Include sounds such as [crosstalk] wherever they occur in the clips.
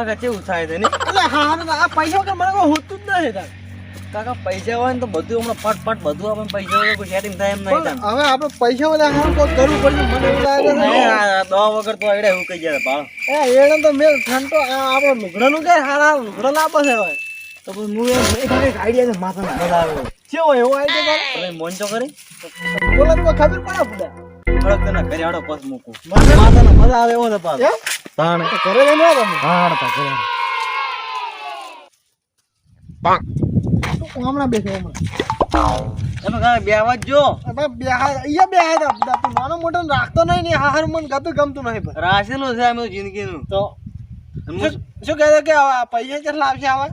કાકા કેવું થાય છે એટલે હા હા, આ પૈસા વગર મને કોઈ હોતું જ નથી તાર. કાકા. પૈસા હોય ને તો બધું હમણાં ફટ ફટ બધું આપણે પૈસા હોય કોઈ સેટિંગ થાય એમ નહીં હવે આપણે પૈસા બધા હારું કોઈ કરવું પડશે મને એવું લાગે છે દવા વગર તો આઈડિયા એવું કહી જાય ભાવ. એ એને તો મેં ઠંડો આપણે લુગડાનું કે હારા લુગડા લાપે છે ભાઈ તો પછી હું એમ આઈડિયા છે માથામાં. મજા આવે કેવો એવો આઈડિયા તારો મોન તો કરી. બોલે તો ખબર પડે પડે થોડાક તને ઘરે હાડો પસ મૂકું મને- મજા આવે એવો છે પાછો તાણ. ઘરે જઈને આવો તમે. તા ઘરે. હું હમણાં બેસો હમણાં. તમે કાકા બે અવાજ જો હવે અહીંયા બે હાર તું નાનો મોટો રાખતો નહીં ને હાર મન ગતું ગમતું નહીં રાશેલું છે અમે જિંદગીનું. તો અને શું કહેતો કે પૈસા કેટલા આવશે આવા?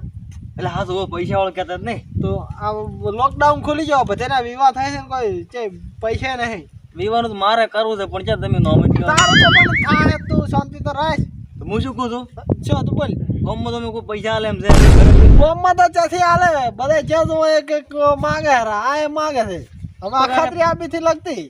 એટલે હા તો પૈસા વાળો કહેતા જ નહીં. તો આ લોકડાઉન ખોલી જાઓ બધાના વિવાહ થાય છે ને કોઈ છે પૈસા નહીં. વિવાનું તો મારે કરવું છે પણ ક્યાં તમે નોમ જ તારું તો પણ થાય તું શાંતિ તો રાખ. તો હું શું કહું છું? શું તું બોલ. ગામમાં તમે કોઈ પૈસા આલે એમ છે? ગોમમાં તો ચાથી આલે બધા જ્યાં જો એક એક માગે હારા આ એ માગે છે. હવે આખાત્રી આપી થી લગતી.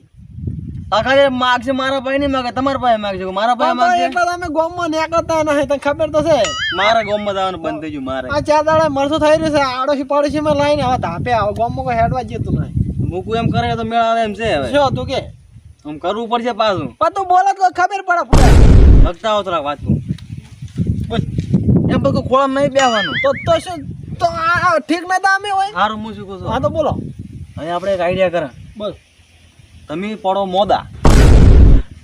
આખા માગશે મારા ભાઈ નહીં માગે તમારા ભાઈ માગશે મારા તો માગશે એટલા તમે ગોમમાં નીકળતા નહીં તને ખબર તો છે. મારા ગામમાં જવાનું બંધ થઈ ગયું મારે. આ ચાર દાડા મરસું થઈ રહ્યું છે આડોશી પાડોશી માં લઈને હવે ધાપે આવો ગામમાં કોઈ હેડવા જતું નહીં. મૂકું એમ કરે તો મેળ આવે એમ છે હવે. શું તું કે. આમ કરવું પડશે પાછું. પણ તું બોલે તો ખબર પડે પૂરા લગતા હો થોડા વાત એમ બધું ખોળામાં નહીં બેવાનું તો તો શું તો આ ઠીક ના દામે હોય? સારું હું શું કહું છું? હા તો બોલો. અહીં આપણે એક આઈડિયા કરે. બસ તમે પડો મોદા.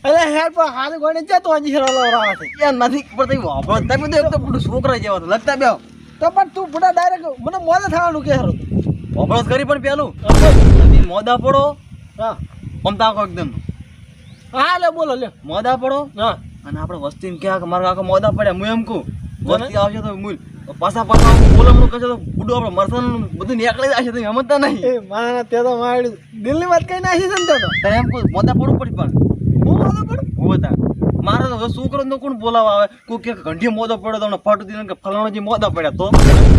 અરે હેડ પર હાલ ગોણે જતો અંજી હેરો લવરાવા છે યાર નથી તમે વાપરો. તમે તો એક તો બધું છોકરા જેવા તો લગતા બેવ તો પણ તું પૂરા ડાયરેક્ટ મને મોદા થવાનું કે હેરો વાપરો કરી પણ પેલું. તમે મોદા પડો હા. આમ તાકો એકદમ. હા લે બોલો લે. મોદા પડો? હા. અને આપણે વસ્તીને ક્યાં કે મારા કાકા મોદા પડ્યા હું એમ કહું. વસ્તી આવશે તો મૂલ પાછા પાછા બોલમણું કરશે તો બુડો આપણે મરસાનું બધું નીકળી જશે તમે સમજતા નહીં. એ મારા તે તો મારી દિલની વાત કઈ નાખી છે ને તો? તને એમ કહું મોદા પડવું પડી પણ. હું મોદા પડું? હું હતા. મારે તો છોકરો તો કોણ બોલાવા આવે? કોઈ કે ઘંટી મોદો પડ્યો તો ફાટું દીધું કે ફલાણો જે મોદા પડ્યા તો.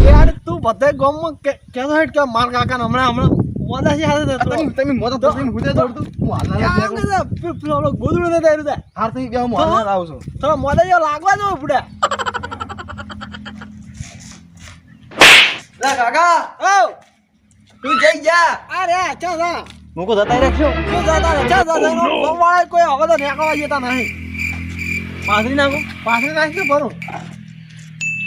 યાર તું બધા ગામમાં કહેતો હેડ કે મારા કાકા હમણાં હમણાં છે હાથે આ તમે તમે મોદો તો તમે હુદે દોડતું? હું જ બેઠો. પેલો ગોદડું નથી આવ્યું તે. હાર થઈ ગયા હું હાલના જ આવું છું. થોડા મોડા જેવા લાગવા જો પૂડા. લે કાકા! ઓ! તું જઈ જા. અરે ચા જા. મૂકો જતા રાખશો શું જાતા રે ચા જા જા. કોઈ હવે તો નેકળવા જતા નહીં. પાથરી નાખો. પાછળ નાખી દે ભરું.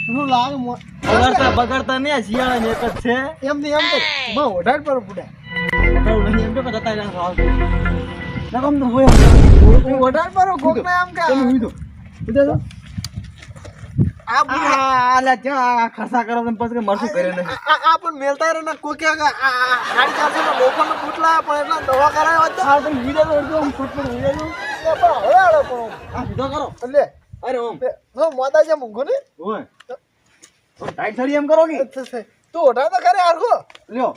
શું લાગે બગાડતા બગાડતા આ શિયાળા ને એક જ છે. એમ નહીં એમ તો મને ઓઢાડ પર પૂડા એમ તો કે જતા રાખો આવજો ના કમ તો હોય. ઓઢાડ પર કોક ને એમ કે તમે હુઈ દો હુઈ આ લે ક્યાં આ ખર્ચા કરો તમે પછી મરશું કરે નહીં. આ પણ મેલતા રહે ને કોઈ કે આ આ હાડી ચાલશે ને પણ એટલા દવા કરાયો હોત તો. હા તમે ફૂટ પણ હવે આડો પણ આ કરો. એટલે અરે ઓમ. હું મોદા જે મૂંગો ને ઓય. ટાઈટ થડી એમ કરો કે? તું ઓઢા તો ખરે હરખો લ્યો.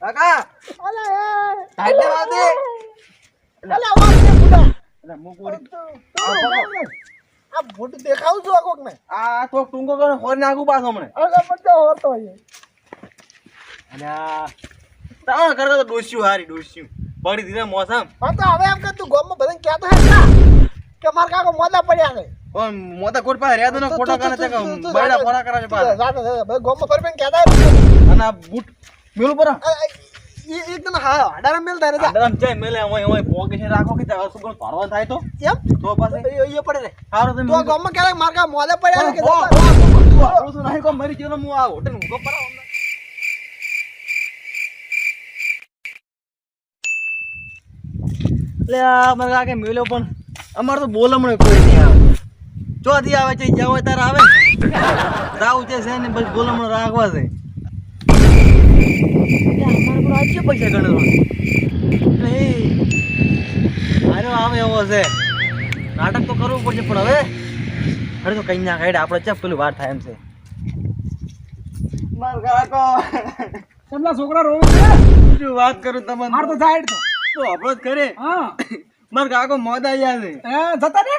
કાકા. અલે ટાઈટ દે. અલે વાત ને બુડા એટલે મુક આ બૂટ દેખાવ છું આ કોક ને આ તો ટૂંકો કરો હોર નાખું પાછો મને અલે બધા હોતો હોય. અને આ. તા કરતા તો ડોસ્યું હારી ડોસ્યું. પડી દીધા મોસમ. હા તો હવે એમ કે તું ગામમાં બધાને કહેતો હે ના કે માર કાકો મોદા પડ્યા છે. મોટા કોટ પાસે રહ્યા તો ને ખોટા કરે છે કે બૈડા ફોડા કરે છે ગામમાં ફરી ફરીને કહેતા હે. અને બૂટ મેલું પર. તને હા અઢાર મેલતા રહે જા. આદરામ ચાય મેલે? ઓય ઓય પોકે છે રાખો કે તારા સુગર પાડવા થાય તો? એમ? તો પાસે એ- પડે રે. હારો તું આ ગામમાં ક્યારેક માર કાકો મોદા પડ્યા કે હો? હો, હો, તું શું નહીં કોમ મરી ગયો ને હું આ હોટેલ પડાવું ને. લે આ મારા કાકે મેલ્યો પણ. અમાર તો બોલમણે કોઈ નહીં આવે. ચોથી આવે છે જ્યાં હોય ત્યારે આવે. રાવ છે છે ને બસ બોલમણો રાખવા છે. આજે પૈસા ગણેલો અરે આવે એવો છે. નાટક તો કરવું પડશે પણ હવે અરે તો કઈ ના કાઢે. આપણે ચપ પેલું વાર થાય એમ છે. તેમના છોકરા રોવે છે? વાત કરું તમને? માર તો સાઈડ તો. તો આપણો જ કરે હા. માર કાકો મોદા યાદ છે. જતા ને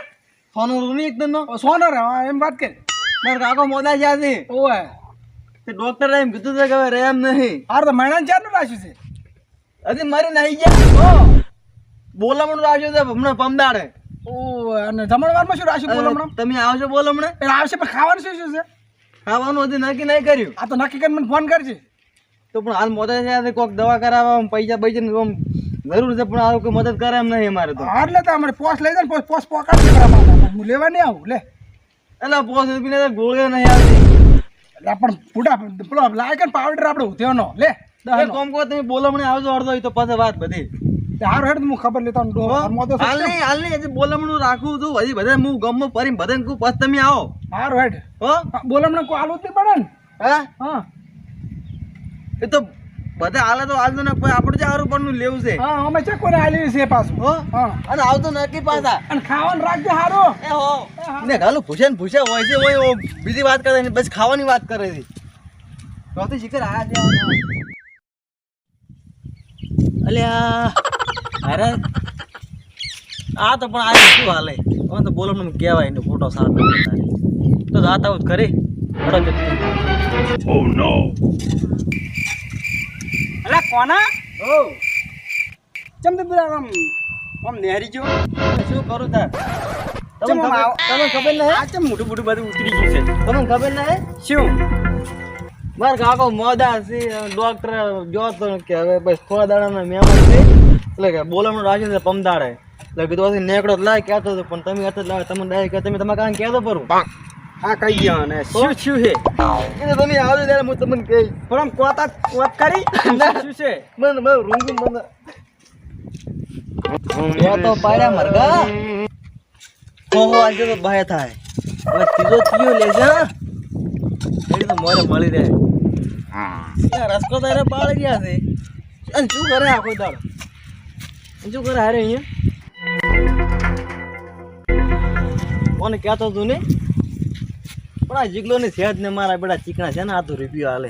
સોનું રૂની એકદમ નો? સોનો રે એમ વાત કરી. માર કાકો મોદા યાદ છે. ઓય. તે ડોક્ટર એમ કીધું છે કે હવે રેમ નહીં. હાર તો મહિના ચારનું રાખ્યું છે. હજી મારી નહીં ગયા બોલામણ રાખ્યું છે હમણાં પમદાડે ઓય અને જમણવારમાં શું રાખ્યું બોલામણ? તમે આવશો બોલો એટલે આવશે પણ ખાવાનું શું શું છે? ખાવાનું હજી નક્કી નહીં કર્યું. આ તો નક્કી કરીને મને ફોન કરજે. તો પણ હાલ મોટા છે કોઈક દવા કરાવવા પૈસા પૈસા જરૂર છે પણ આવું કોઈ મદદ કરે એમ નહીં અમારે તો. હાર એટલે તો અમારે પોસ લઈ જાય ને પોસ પોકાડી હું લેવા નહીં આવું લે. એટલે પોસ તો ગોળીઓ નહીં આવી એટલે પણ પૂડા પેલો લાયક પાવડર આપણે ઉધ્યોનો લે. કોમ કામ તમે બોલો મને આવજો અડધો તો પછી વાત બધી. હારું હેડ હું ખબર લેતા ડો મો તો હાલ નહીં હાલ નહીં બોલમણું રાખું છું હજી બધા હું ગમમાં ફરીને બધાને કહું પછી તમે આવો. હારું હેડ. હો? હા, કો આલું જ પડે ને? હા? હા. એ તો બધા હાલે તો હાલ તો ને આપણે જે હારું પણ લેવું છે. હા અમે ચેક કોને આલી છે પાછું. હો? અને આવતો નક્કી પાછા. અને ખાવાનું રાખજો હારું. એ હો. ને ગાલું પૂછે ને પૂછે હોય છે હોય બીજી વાત કરે બસ ખાવાની વાત કરે છે. ચોથી શિખર આયા છે અલ્યા અરે. આ તો પણ આ શું હાલે? હવે તો બોલો મને કહેવાય એનો ફોટો સારો તો જાતા આવું કરી બરાબર અલા કોના? ઓ. ચમ તે બધા આમ આમ નેહરી જો શું કરું તાર? તમને ખબર નહીં? આ ચમ મોટું મોટું બધું ઉતરી ગયું છે. તમને ખબર નહીં? શું? મારા કાકો મોદા છે ડોક્ટર જો તો કે હવે બસ થોડા દાડાના મહેમાન છે. એટલે કે બોલામણું રાખ્યું છે પમદાડે. એટલે કીધું નેકડો લાય કહેતો હતો પણ તમે હતા લાવે તમને ડાયરેક્ટ તમે તમારા કાંઈ કહેતો પરું હા કઈ ગયો ને શું શું છે? એટલે તમે આવજો ત્યારે હું તમને કહી પણ આમ કોતા કોત કરી? [laughs] શું છે? મને મને રૂંગું મને. મેં તો પાડ્યા મરગા ઓહો આજે તો બાય થાય. હવે ત્રીજો ત્રીજો લેશે હા. એડી તો મોરે મળી રહે. રસ્તો રસકો તારે બાળી ગયા છે. અને શું કરે આખો દાડો? શું કરે હારે અહીંયા? કોને કહેતો તું ને પણ આ જીગલો ની સેજ ને મારા બેટા ચીકણા છે ને આ તો રિવ્યુ હાલે.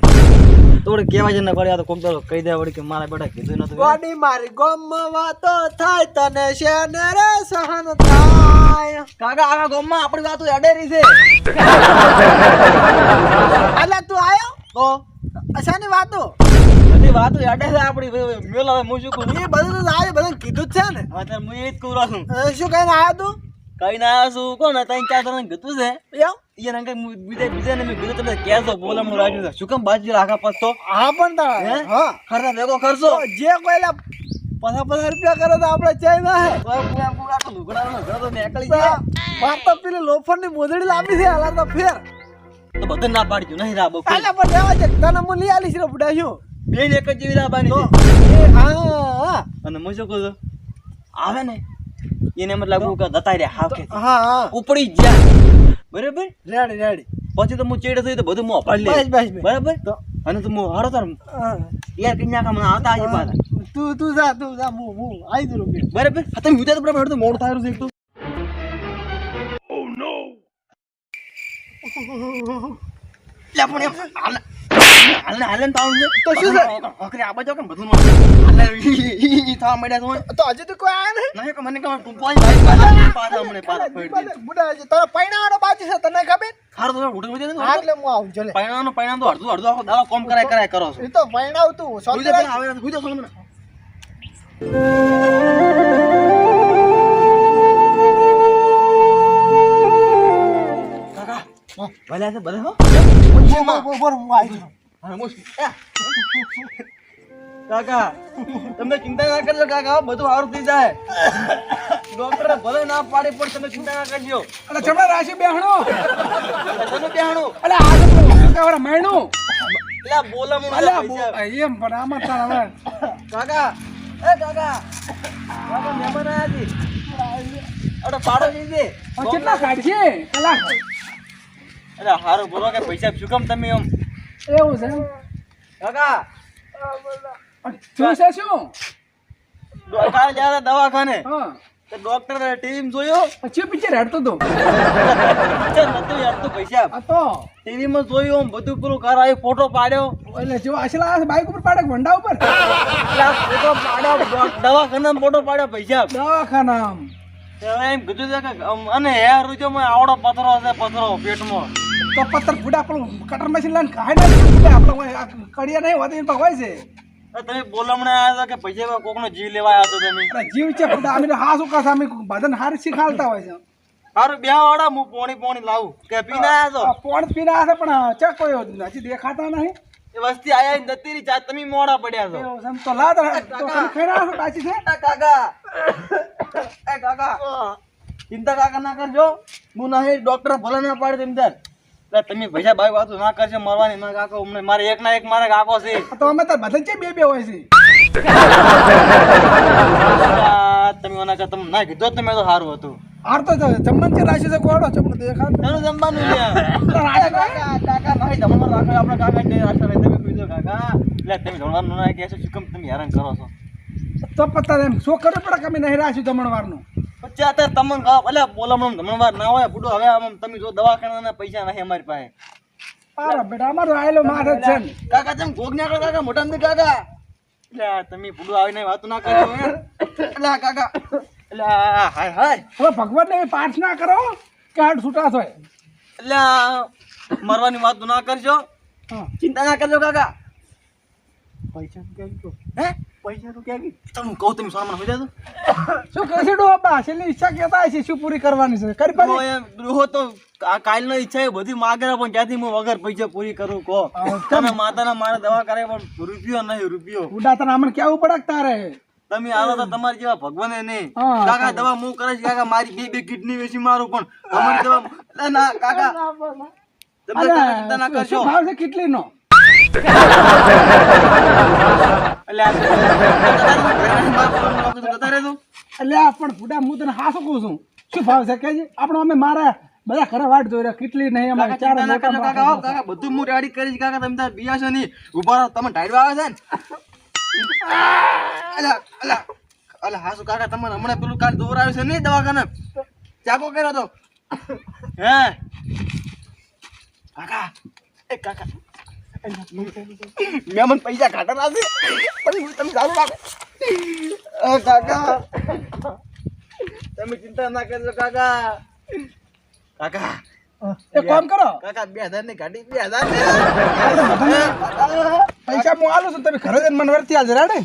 થોડે કેવા છે ને પડે આ તો કોક તો કહી દે વળી કે મારા બેટા કીધું નતું. ગોડી મારી ગોમ વાતો થાય તને શેને રે સહન થાય. કાકા આખા ગામમાં આપણી વાતો અડેરી છે. અલા તું આયો? તો અસાની વાતો? બધી વાતો અડે છે આપણી મેલ હવે હું શું કહું? એ બધું તો આવે બધું કીધું જ છે ને. તાર હું એ જ કહું છું શું કહીને આયો તું? કઈ ના શું છું. કોણ ત્રણ ચાર જણા કીધું છે. એમ? એને કઈ બીજા બીજાને મેં કીધું તમે કહેશો બોલામણું રાખ્યું છે. શું કેમ બાજુ રાખા પસ્તો હા પણ તારા હે? હા. ખર્ચા ભેગો ખર્ચો તો જે કોઈલા પચાસ પચાસ રૂપિયા કરે તો આપણે ચાય ના હે. તો પૂરા પૂરા આખો લુગડાનો ઘર તો નીકળી જાય. માર તો પેલી લોફરની મોદડી લાંબી છે હાલા તો ફેર. તો બધું ના પાડજો નહીં રાબો આલા પણ રહેવા છે તને હું લઈ આલીશ રે બુડા શું? બે ને એક જ જેવી તો છે. એ હા હા અને હું શું કહું આવે ને. એને મતલબ હું કે દતાઈ રહ્યા હાવ કે હા હા. ઉપડી જ બરાબર? Ready ready. પછી તો હું ચેડે થઈ તો બધું મોં પાડી લે. બસ બસ. બરાબર? અને તો હું હારો તાર. યાર કઈ કામ આવતા આજે પાછા. તું તું જા તું જા હું હું આવી દઉં રૂપિયા બરાબર? હા, તમે વિચાર તો બરાબર હેડો તો મોડું થાય છે તો. ઓ નો લે પણ એમ હાલ હાલને હાલ ને તો તો શું છે? ઓકરે આ બાજુ કેમ બધું હાલ ઈ- ઈ ઈ થવા માંડ્યા છે તો હજી તો કોઈ આયા નહીં નહીં મને કે તું પોઈ ભાઈ પાછા હમણે પાછા દે. બુડા હજી તારા પૈણાવાનો બાકી છે તને ખબર હાર તો ઉઠી ઉઠી ને એટલે હું આવું ચલે પૈણાનો પૈણા તો અડધું અડધું આખો દાડો કોમ કરાય કરાય કરો છો એ તો પૈણાવ તું. પેલા આવે હુઈ જા સોલ મને કાકા. ભલે છે ભલે હો બોલ, બોલ, બોલ, હું આવી. કાકા તમને ચિંતા ના કરજો કાકા બધું સારું થઈ જાય. ડોક્ટર ભલે ના પાડે પણ તમે ચિંતા ના કરજો. અને ચમડા રાશિ બેહણો. તમે બેહણો. અલે આ કાકાવાળા મૈણું. બોલા મને અલે એમ પણ આમાં તાર હવે. કાકા એ કાકા કાકા મહેમાન આયા છે. અરે પાડો જઈ કેટલા કાઢશે કલાક અરે હારું બોલો કે પૈસા શું કામ તમે એમ? એવું છે કાકા. શું છે શું? કાલે દવાખાને. હા. તો ડોક્ટર ટીવી જોયો. પછી પિક્ચર હેડતો તો પિક્ચર નતું યાર પૈસા. આ તો. ટીવી માં જોયું આમ બધું પેલું કરાયું ફોટો પાડ્યો. એટલે અસલા બાઈક ઉપર પાડે ભંડા ઉપર? એટલે ફોટો પાડ્યો ડો- ફોટો પાડ્યો પૈસા. દવાખાના. એમ કીધું કે અને હેર રૂચોમાં આવડો પથરો છે પથરો પેટમાં. તો પત્તર ફૂડા પેલું કટર મશીન લઈને ખાઈ નાખે આપણે કડિયા નહીં હોતી એની હોય છે. તમે બોલમણે આવ્યા કે પૈસા કોકનો જીવ લેવા આવ્યા તમે જીવ છે અમે હા શું કાશ અમે ભજન હારી શીખાડતા હોય છે. હારું બે વાળા હું પોણી પોણી લાવું. કે પીને આયા છો? પોણ પીને આ પણ ચા કોઈ હજી દેખાતા નહીં. એ વસ્તી આયા જતી રહી ચા તમે મોડા પડ્યા છો. એમ તો લાદ તો તમે ખાઈ છો કાચી છે. એ કાકા. એ કાકા. ચિંતા કાકા ના કરજો. હું નહીં ડોક્ટર ભલે ના પાડે તેમ એટલે તમે પૈસા ભાઈ વાતો ના કરશે મરવાની ના કાકો અમને મારે એક ના એક મારે કાકો છે. તો અમે તો બધા છે બે બે હોય છે. તમે ઓના કે તમે ના કીધો તમે તો સારું હતું. હાર તો જમવાનું છે રાશિ છે કોડો? ચમડો દેખાતો એનું જમવાનું રાશિ કાકા કાકા જમવાનું રાખો આપણે કાકા જે તમે કીધું કાકા. એટલે તમે જમવાનું ના કહે છો શું કેમ તમે હેરાન કરો છો? તો પત્તા એમ શું કરવું પડે કે અમે નહીં રાખ્યું જમણવારનું? પછી અત્યારે તમને એટલે બોલામણ વાર ના હોય બુડો હવે આમ તમે જો દવાખાનાના પૈસા નહીં અમારી પાસે. અરે બેટા અમારો આયેલો માર જ છે કાકા તમે ભોગ ના કાકા મોટા નથી કાકા. એટલે તમે બુડો આવીને વાત ના કરો એટલે કાકા. એટલે હાય હાય. હવે ભગવાનને પાઠ ના કરો કે હાડ છૂટા થાય. એટલે મરવાની વાત ના કરજો. હા. ચિંતા ના કરજો કાકા. પૈસા કેમ તો હે? ક્યાં તમે કહું તમે સોનામાં હોઈ જાજો શું કહે છે ડોબા છેલ્લી ઈચ્છા કેતા છે? શું પૂરી કરવાની છે? કરી પાડી. એમ તો કાલનો ઈચ્છા એ બધી માગે પણ ક્યાંથી હું વગર પૈસા પૂરી કરું કહો. તમે માતાના મારે દવા કરે પણ રૂપિયો નહીં રૂપિયો. ઉડા તને અમને કેવું પડે તારે? તમે આવો તો તમારી જેવા ભગવાને નહીં. કાકા દવા હું કરે છે? કાકા મારી બે બે કિડની વેચી મારું પણ તમારી દવા ના કાકા. તમે અરે, કાકા ચિંતા ના શું- કરશો ભાવ છે કેટલી નો આ પણ ફૂટા હું તને હા શકું છું? શું ફાવે છે કે આપણે અમે મારા બધા ખરા વાટ જોઈ રહ્યા કેટલી નહીં અમારે ચાર કાકા કાકા બધું હું રેડી કરીશ કાકા તમે ત્યાં બિયાશો નહીં. ઊભા રહો તમે ઢાળવા આવે છે ને? અલા અલા અલા હાસુ કાકા તમારે હમણાં પેલું કાલ દોર આવ્યું છે નહીં દવાખાને? ચાકો કર્યો તો. હે? કાકા એ કાકા મેં મને પૈસા કાઢા લાગે પણ હું તમે ચાલુ રાખો કાકા. તમે ચિંતા ના કરજો કાકા. કાકા. એક કામ કરો. કાકા બે હજારની ગાડી બે હજાર પૈસા હું આલું છું તમે ઘરે જઈને મને વર્તી હાજર રાડે?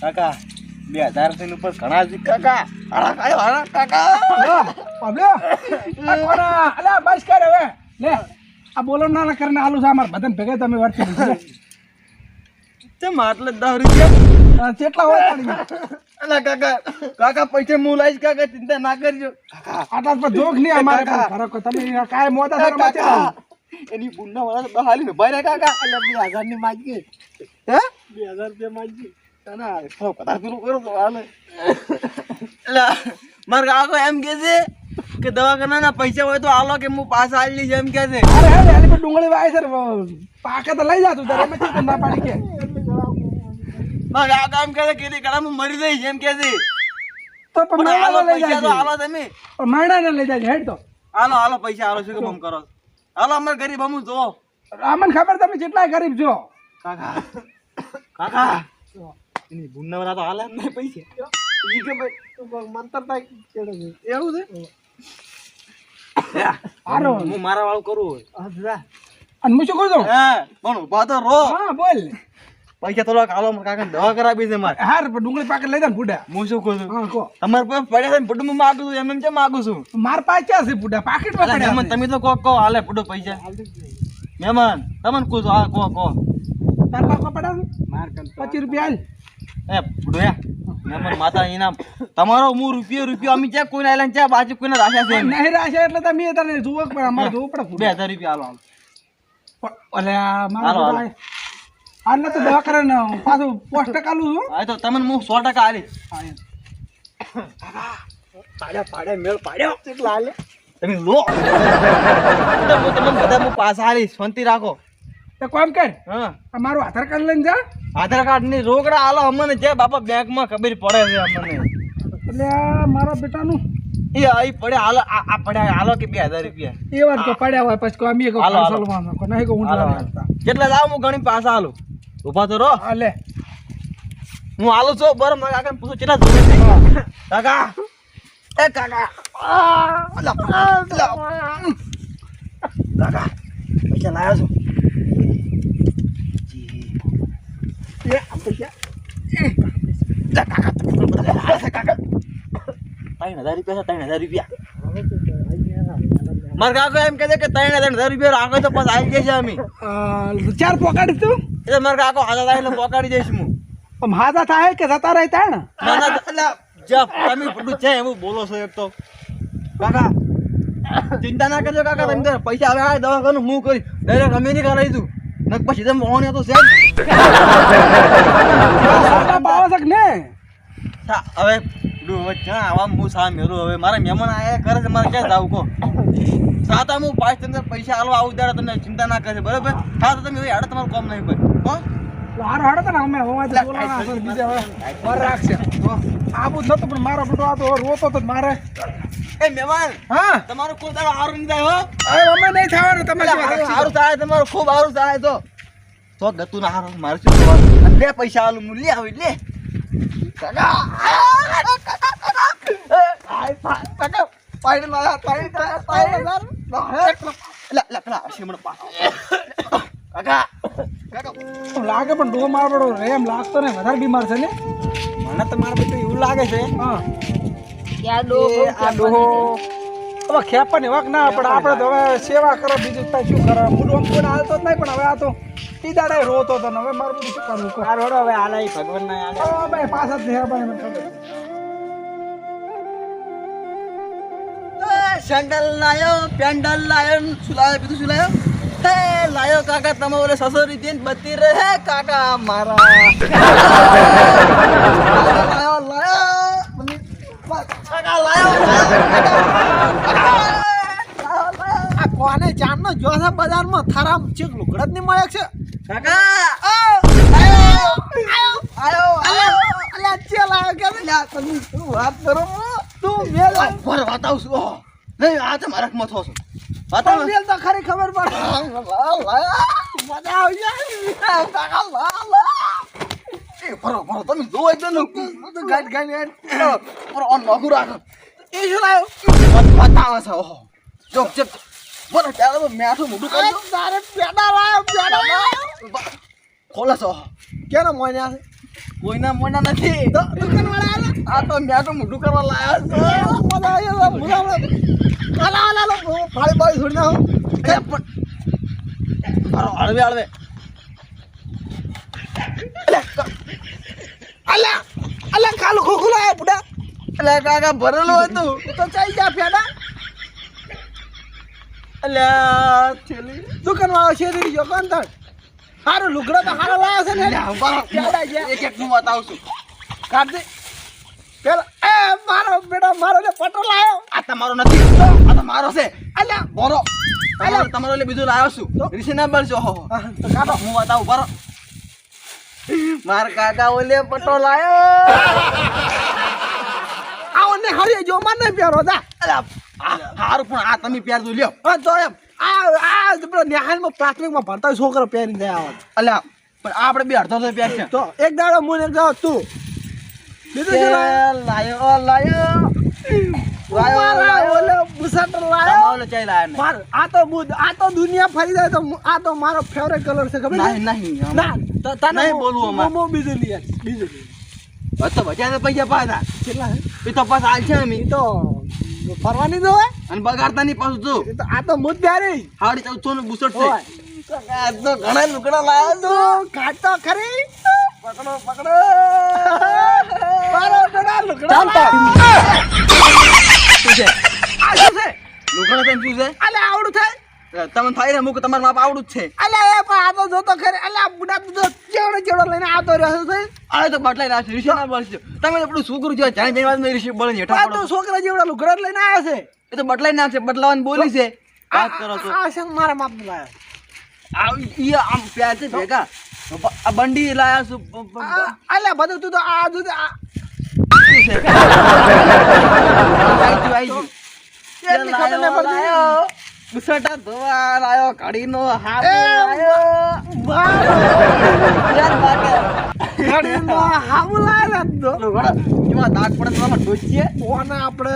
કાકા. બે હજારથી ઉપર ઘણા છે કાકા. હાડા કાયો હાડા કાકા. પાબ્લો આ કોના? અલા બસ કર હવે. લે. આ બોલો ના કરીને આલુ છે અમાર બધાને ભેગા તમે વર્તી. ચમ આટલે દસ રૂપિયા આ કેટલા હોય? અલા કાકા કાકા પૈસા હું લાવીશ કાકા ચિંતા ના કરજો. આટલા પર જોખ નહીં અમારે પણ ખરો કે તમે થયા અમારે કાકા. ચેલા? એની બુનના વાળા તો બહાલી ને ભાઈ કાકા. અલા બે હજારની માગી હે? બે રૂપિયા માગી ના થોડો કદાચ પેલું કરો તો હાલે. એટલે મારા કાકો એમ કે છે કે દવાખાનાના પૈસા હોય તો આલો કે હું પાછા આવી લઈશ એમ કે છે. અરે અરે એની પર ડુંગળી વાય સર પાકે તો લઈ જાતું તારે એમ જ ના પાડી કે. મારા કાકો એમ કે છે કે એની હું મરી જઈશ એમ કે છે. તો પણ હાલો લઈ જાય તો આલો હાલો તમે. પણ મહિના ને લઈ જાય હેડ તો. આલો આલો પૈસા હાલો શું કામ કરો આલો અમારે ગરીબ અમુક જો. અમને ખબર તમે જેટલા ગરીબ છો. કાકા. કાકા. એની બુનના તો હાલે નહીં પૈસા. હું મારા વાળું કરું શું છું? હે પણ ઊભા તો રો હા બોલ. પૈસા થોડાક હાલો મારા કાકાને દવા કરાવી છે મારે. હાર ડુંગળી પાકે લઈ દે ને ફૂડા હું શું કહું છું? કહો તમારે પાસે પડ્યા છે હું માગું છું એમ એમ માગું છું? માર પાસે છે ફૂડા પાકીટમાં અલા, પડ્યા તમે તો કહો કહો હાલે પુડો પૈસા. મહેમાન તમને કહું છું? હા કહો કહો તાર પાસે પડ્યા છે? પચીસ રૂપિયા હાલ. એ પુડો યા. મહેમાન માતા ઇનામ તમારો હું રૂપિયો રૂપિયો અમે ક્યાં કોઈને આયલા ક્યાં બાજુ કોઈને રાખ્યા છે. નહીં રાખ્યા એટલે તમે તને જોવો પડે અમારે જોવું પડે બે હજાર રૂપિયા હાલો હાલો. મારા તો દવા કરે ને પાછું પોસ્ટ ટકા છું. હા તો તમને હું સો ટકા હાલીશ પાડ્યા પાડ્યા મેળ પાડ્યો. કેટલા હાલે તમે લો. હું તમને બધા હું પાછા હાલીશ શાંતિ રાખો. તો કોમ કર. હા. મારું આધાર કાર્ડ લઈને જા. આધાર કાર્ડની રોકડા આલો અમને જે બાપા બેંકમાં ખબર પડે છે અમને. એટલે આ મારા બેટાનું? એ આઈ પડે હાલો આ પડે પડ્યા હાલો કે બે હજાર રૂપિયા. એ વાત તો પડ્યા હોય પછી કોઈ અમે કો હાલો, હાલો. કો નહીં. નહીં હાલતા. કેટલા લાવ હું ગણી પાસા હાલું. ઊભા તો રહો. હાલે હું હાલું છું બર મારા કાકાને પૂછું કેટલા જોવે કાકા. એ કાકા. કાકા પૈસા પૈસા કાકા લાવ્યા છે, હજાર રૂપિયા ત્રણ હજાર રૂપિયા મારા કાકો એમ કહે કે ત્રણ હજાર હજાર રૂપિયા રાખો તો પછી આવી જશે અમે ચાર પોકાડી તું એટલે મારા કાકો થાય એટલે પોકાડી જઈશ હું આમ થાય કે જતા રહે તાણ એટલે જે તમે બધું છે એવું બોલો છો એક તો કાકા ચિંતા ના કરજો કાકા તમે તો પૈસા આવે દવાખાનું હું કરી ડાયરેક્ટ નહીં કરાવી છું નક પછી તમે મોહન તો છે જ. સાટા પાવા છે કે ને હવે ડૂ હવે ક્યાં આવા હું સા મેરું હવે મારા મહેમાન આયા કરે છે મારે ક્યાં જાવું કહો? સાતા હું પાંચ તમને પૈસા આલવા આવું ત્યારે તમને ચિંતા ના કરે બરાબર? હા તો તમે હવે તમારું કામ નહીં ભાઈ હો? હારો હાડો તો અમે હું તો ને બીજા હવે. પર રાખશે. આબુ નતું પણ મારો બેટો આ તો રોતો તો મારે. એ મહેમાન હા? તમારું કોઈ દાડો હારું નહીં થાય હો. અમે નહીં થવાનું તમારે હારું થાય તમારું ખૂબ હારું થાય તો. તો ગતું ના હારું મારે શું કરવાનું? અને પૈસા આલું હું લે આવી લે. કાકા એ, આય, પા- કાકા પાડી લાયા, પાડી લાયા, પાડી લાયા. લે, લે, પેલા હસીમણો પાછો. કાકા કાકા લાગે પણ ડો મારો બેટો એમ લાગતો ને વધારે બીમાર છે ને? મને તો મારા બેટું એવું લાગે છે. હા. હવે ખેપા વક ના પણ આપણે તો હવે સેવા કરો બીજું કઈ શું કરે? મૂળ આમ કોઈ હાલતો જ નહીં પણ હવે આ તો દાડે રોતો હતો હવે મારું બધું શું કરવું? હારું હવે આલા ભગવાન ના આલે ભાઈ જ સેન્ડલ લાયો પેન્ડલ લાયો ને લાયો બીજું સુલાયો લાયો? હે લાયો કાકા તમે ઓલે સસોરી દઈને બત્તી રહે કાકા મારા. [laughs] આ કોને જાનનો જો છે બજારમાં? ચીક લુગડત નહીં મળે છે. કાકા? આયો આયો આયો. અલ્યા ચેલ આવ્યો કે અલ્યા, તમે શું વાત કરો? તું મેલ? આ પર વાતાવ છું. ઓહો. નહીં આ તો મારા છો. મેલ તો ખરી ખબર પડે. મજા આવી જાય. કાકા ભરો ભરો તમે જો એકદમ તો ગાઈડ ગાઈડ પર ઓન નોકુ રાખો. એ શું લાયો? બતાવે છે ઓહો. જો જો બોલો ત્યારે તો મેઠું મોઢું કરી દો તારે પેડા લાયો પેડા લાયો. ખોલે છે કેનો મોન્યા છે? કોઈના મોના નથી. દુકાન વાળા આલે આ તો મેઠું મોઢું કરવા લાયા છે. મજા આવી ગયો મજા આવે. આલા આલા ફાળી બાળી છોડી નાખો. પણ હળવે હળવે અલ્યા અલ્યા કાલું ખોખું લાયો બુડા અલ્યા કાકા ભરેલું હતું. તો ચાઈ જા ફેડા. એટલે છેલી દુકાન વાળો શેરી ગયો કોણ તણ હારું લુગડો તો સારા લાયો છે ને. અલ્યા ભરો ગયા. એક એક હું બતાવશું છું. કાઢ પેલા એ મારો બેટા મારો ને પટો લાયો. આ તમારો નથી. આ તો મારો છે. અલ્યા બોરો. તમારો તમારો એટલે બીજું લાવ્યો છું. છે ઓહો હા, તો કાઢો. હું બતાવું બરો માર કાકા ઓલે પટો લાયો. આવો ને હરી જો મને પહેરો જા. હારું પણ આ તમે પ્યાર જો લ્યો તો એમ. આ આ પેલો નિહાલમાં પ્રાથમિકમાં ભણતા છોકરો પહેરી જાય આવા. અલ્યા પણ આપણે બે અડધો તો પહેરશે. તો એક દાડો મુને જાવ તું. બીજું લાયો? લાયો. માર આ તો બુધ આ તો દુનિયા ફરી તો આ તો મારો ફેવરેટ કલર છે ખબર નહીં નહીં ના તને બોલવું બીજું બીજું. તો બચ્યા પૈસા પાછા. કેટલા? એ તો પાછા હાલ છે અમે. તો ફરવાની તો હોય. અને બગાડતા નહીં પાછું તું. તો આ તો મુદ્દારી હાડી ચૌદસો નું બુસટ છે. આ તો ઘણા લુકડા લાયો તો તો ખરી. પકડો પકડો. મારો ઘણા લુકડા લાયો. શું છે? આ શું છે? લુકડા શું છે? અલે આવડું થાય. તમને થાય ને મુક તમારું માપ આવડું જ છે. અલે એ પણ આ તો જોતો ખરે. અલે આ બુડા તો ચેવડો ચેડો લઈને આવતો રહ્યો છે અરે તો બટલાઈ નાખશે ઋષિ ના બળશે તમે આપણું છોકરું છે જાણે જાણે વાત ઋષિ બળે ને આ તો છોકરા જેવડા લુગડા લઈને આવ્યો છે. એ તો બદલાઈ નાખશે બટલાવાની બોલી છે. વાત કરો છો આ છે મારા માપ લાયો. આ ઈ આમ પ્યાર છે ભેગા. આ બંડી લાયા છું અલે બધું તું તો આ દૂધ આ શું છે? [laughs] આઈ ગયું, આઈ ગયું. પડતી. ધોવા લાયો ઘડીનો હાથ લાયો ગાડીનો હામું લાયો ને એમાં દાગ પડે તો આમાં ઢોચીએ કોને આપણે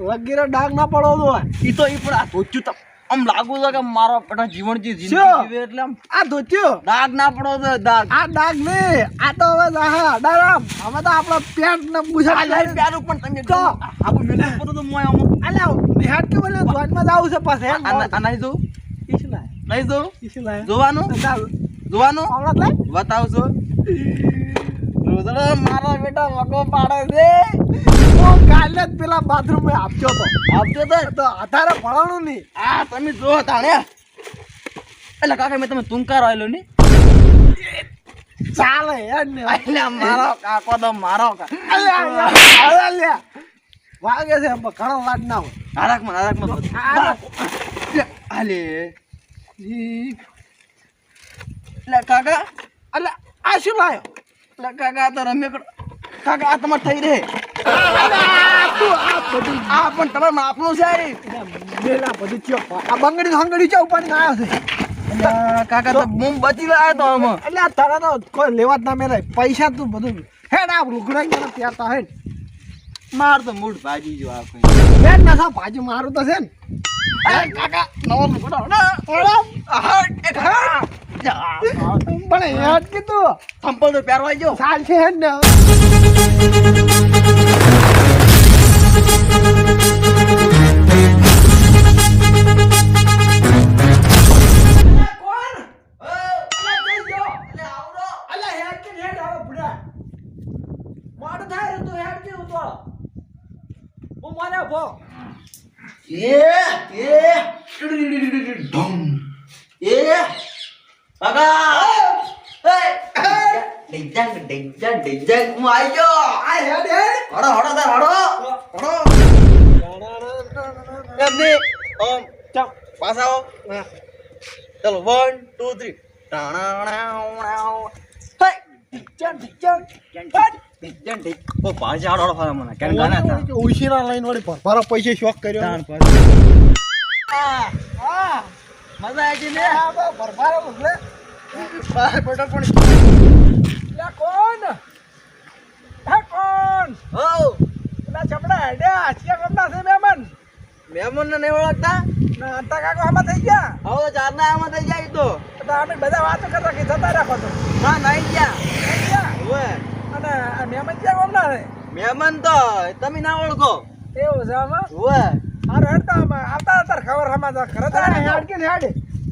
વગેરે ડાગ ના પડો તો ઈ તો ઈ પણ આ ધોચ્યું તો આમ લાગુ છે કે મારો બેટા જીવન જી? જીવે એટલે આમ આ ધોત્યો? દાગ ના પડો તો દાગ. આ દાગ ને આ તો હવે જાહા ડરામ હવે તો આપણો પેન્ટ ને આ બુશર્ટ લઈ પ્યારું પણ તમે તો. આબુ મેલે પર તો મોય આમ અલ્યા નિહાટ કે બોલે ધોનમાં જાવ છે પાસે આ નહીં જોઉં ઈસલા નહીં ઈશ ઈસલા જોવાનું? જોવાનું? આવડત લઈ બતાવશો [laughs] રોદડા મારા બેટા મગો પાડે હું કાલે જ પેલા બાથરૂમ આપજો તો. છે આપજો તો. તો અતારે ભણવાનું નહીં. આ તમે જો તાણે. એટલે કાકા મેં તમે તુંકાર આવેલો ને ચાલે યાર ને. એટલે મારો કાકો તો મારો કા અલ્યા, અલ્યા, અલ્યા. વાગે છે ઘણો લાડ ના હોય. હારાકમાં હારાકમાં હારાક. હાલે. એટલે કાકા એટલે આ શું લાયો? કાકા તો રમે કાકા આ તમારે થઈ રહે. આ પણ તમારે માપનું છે આ. મેલા બધું ચો આ બંગડી હંગડી ચો આવ્યો છે. કાકા તો બૂમ બચી લાયો તો આમાં. એટલે તારા તો કોઈ લેવા જ ના મેલે પૈસા તું બધું. હેડ આ લુગડા ગયા પહેરતા હેડ માર તો મૂડ ભાજી જો આપણે બેન ના સા ભાજી મારું તો છે ને. કાકા નવો હટ એક હટ જા. પણ હેડ કીધું. સંપલ તો પહેરવાઈ જો. ચાલ છે હેડ ને અલ્યા હેડ કાકા ડિંજાંગ ડિંજાંગ ડિંજાંગ. હું આવી ગયો. આ હેડ હેડ. હડો હડો તાર હડો. હડો. એમ નહીં ઓમ ચાલ પાછા આવો. ચલો વન ટુ થ્રી ઓ પાછા હડો હડો મને. કેમ ગાના હતા? ઉશીરા લાઈન વાળી ભરભારો પૈસે શોખ કર્યો. મજા આવી ને? હા બા ભરભારો એટલે. બાય બટન પણ લે કોણ? હે કોણ? હો પેલા ચપડા હેડ્યા આશિયા કમના છે મહેમાન મહેમાન ને નહીં ઓળખતા? ના અંતા કાકો આમાં થઈ ગયા. હવે ચાર ના આમાં થઈ ગયા તો. તો અમે બધા વાતો કરતા કે જતા રાખો તો ના નહીં ગયા. ઓવે અને મહેમાન ક્યાં ગમના છે? મહેમાન તો તમે ના ઓળખો. એવું છે આમાં? ઓવે હારું હેડતા आता આવતા હતા ખબર હમા ખરે. તો હેડ કે હેડ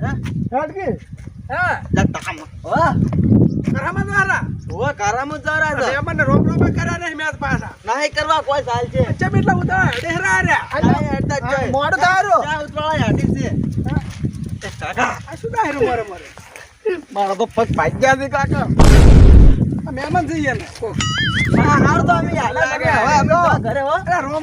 હે હેડ. કે હા? જગતા કામ હો? કરહમા દ્વારા ઓવે કારામાં જ જરા છે. મહેમાન ને રોમ રોમ કર્યા નહીં મેચ પાછા. નહીં કરવા કોઈ સાલ છે. ચમ એટલા ઉદા ડેહરા રહ્યા નહીં હેડતા જ જાય. મોડું થારું ચા ઉતવાળા હાટી છે. કાકા આ શું ડાયરું મારે મારે? મારો તો પગ ભાઈ છે કાકા. મહેમાન જઈએ ને. હા હાર તો અમે હાલે લાગે હવે અમે ઘરે હો. અરે રોમ.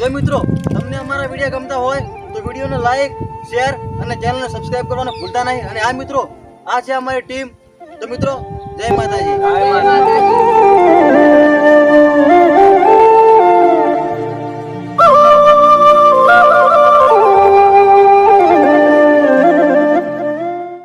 રોમ મિત્રો તમને અમારા વીડિયો ગમતા હોય તો વિડીયોને લાઈક શેર અને ચેનલને સબસ્ક્રાઇબ કરવાનું ભૂલતા નહીં. અને આ મિત્રો આ છે અમારી ટીમ તો મિત્રો જય માતાજી. જય માતાજી.